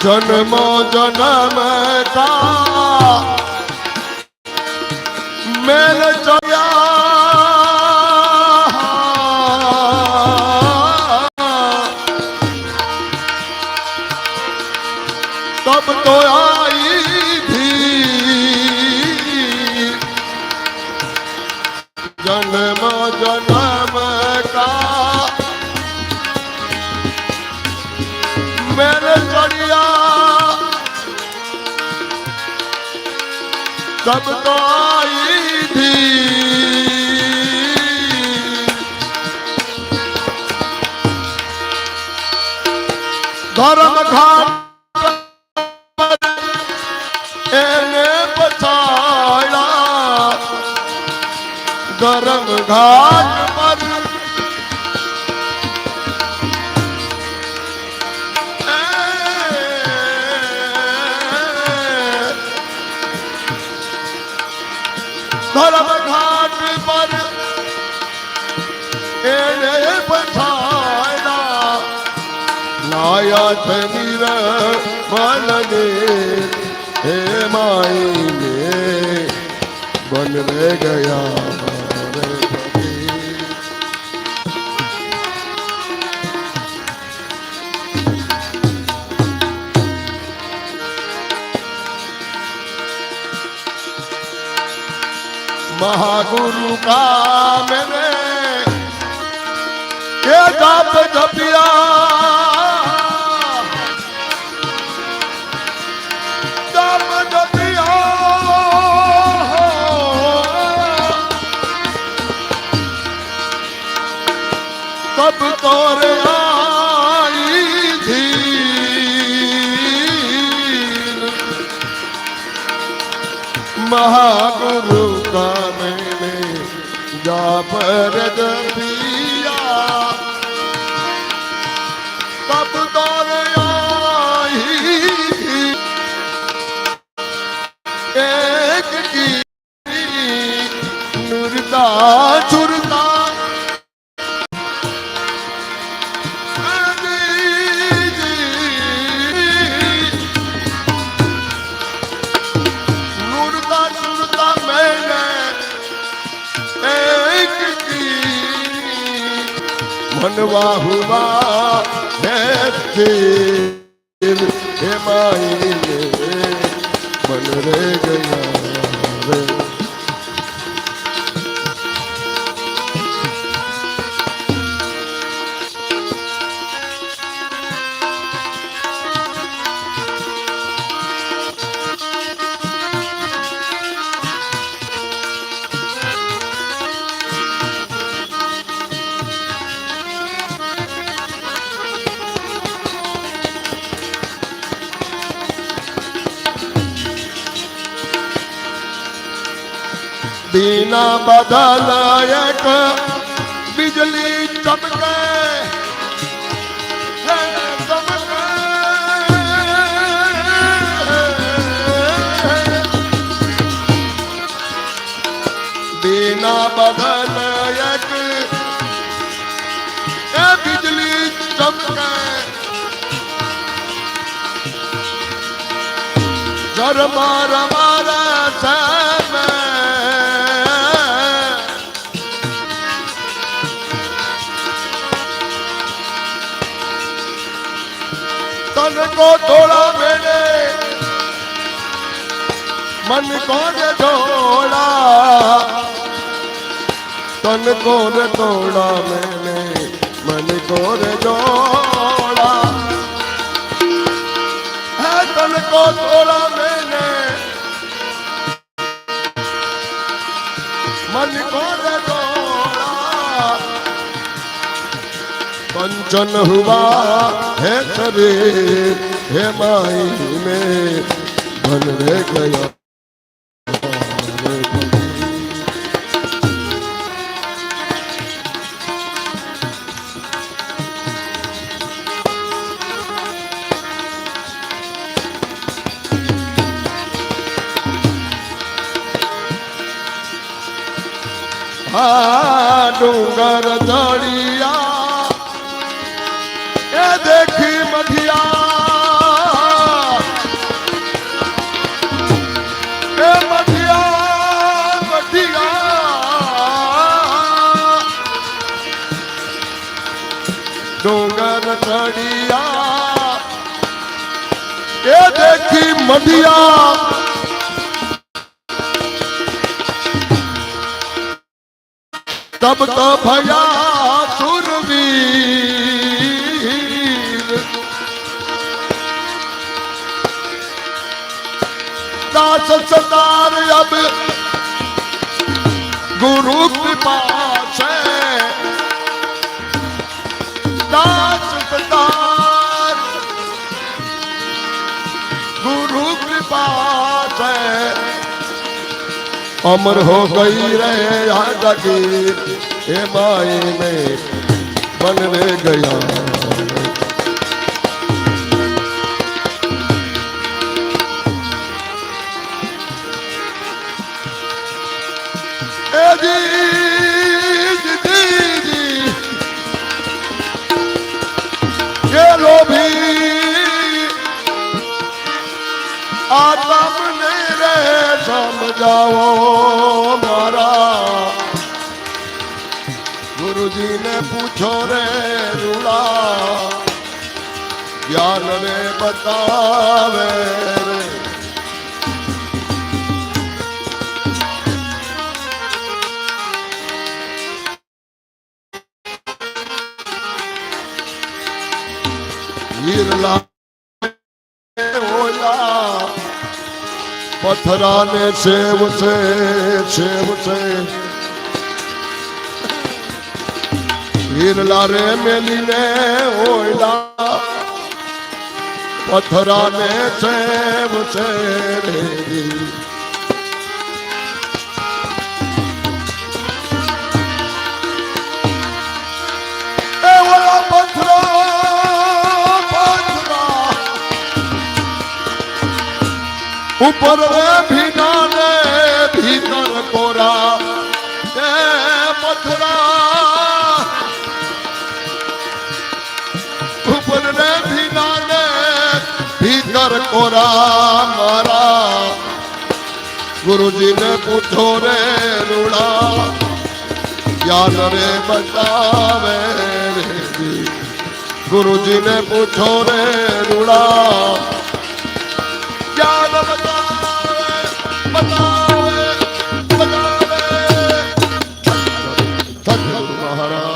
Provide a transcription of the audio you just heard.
જન્મો જન્મ કા મેલ તબ તો ધર્મ ઘાટ ગરમ ઘાટ ગરમ ઘાટ પર એને પછાડ્યા લાયા છે નીર મલને હે માઈને બન ગયા મહાગુરુ કામ રે એ જપ જપિયા. જપ જપિયા. તબ તોરે આઈ ધીર મહાગુરુ કા जाप બનવા હુવા દેવ હે માઈ મન રે ગયા રે. દીના બદલાયક બિજલી ચમકે. દીના બદલાયક એ બિજલી ચમકે. ધર્મ तन को थोड़ा मैंने मन को ने थोड़ा तन को ने थोड़ा मैंने मन को ने जोड़ा है तन को थोड़ा कंचन हुआ है शरीर हे माई में बन रे गया रे पति। આ ડુંગર દળિયા રડિયા એ દેખી મઢિયા। તબ તો ભયા સુરવીર। દાસ સદાર અબ ગુરુ કૃપા। છે। અમર હો ગઈ રે જગી એ માય મે બનને ગયા. એ જી સમજાવો મારા. ગુરુજીને પૂછો રે રૂડા જ્ઞાન ને બતાવે. પથરાને સેવ છે સેવ છે. હીરલા રે મેલીને ઓયલા. પથરાને સેવ છે રે ઉપર ભીના ને ભીતર કોરા. એ પથરા ઉપર રે ભીના ને ભીતર કોરા, મારા. ગુરુજીને પૂછો રે રૂડા. યાદ રે બતાવે રે ગુરુજીને પૂછો રે રૂડા. হর